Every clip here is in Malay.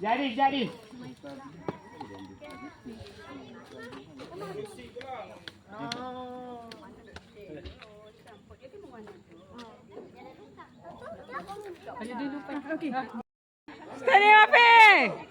Jadi, jadi. Standing up eh.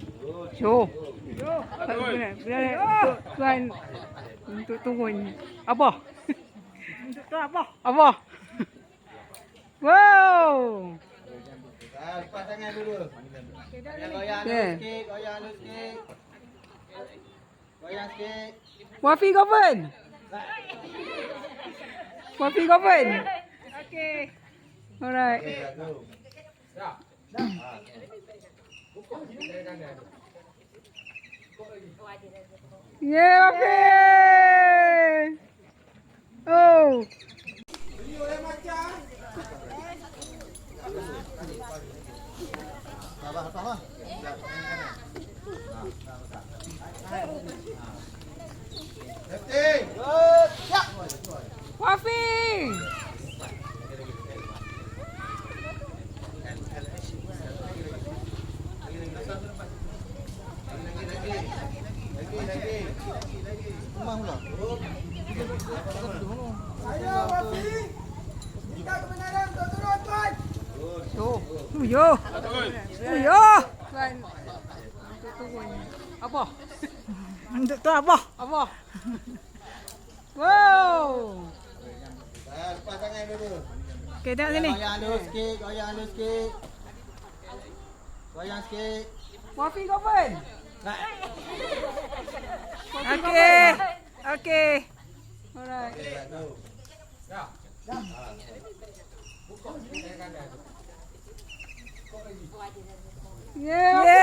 Chú. Tuan. Untuk turun. Apa? Untuk tu apa? Apa? Wow. Lepas tangan dulu. Goyang sikit, goyang sikit. Goyang sikit. Wafi kau pun? Wafi kau pun? Okey. Alright. Dah. Dah. Yeah, Wafi. Oh. Sabar, sabar. Rumah pula. Show. Tu yo. Tu yo. Tuan. Untuk turun. Apa? Untuk tu apa? Apa? Wow. Ah, lepas tangan dulu. Okay, tengok sini. Goyang dulu sikit, goyang dulu sikit. Goyang sikit. Wafi kapan? Okay. Okay. Okay. All right. Yeah. yeah.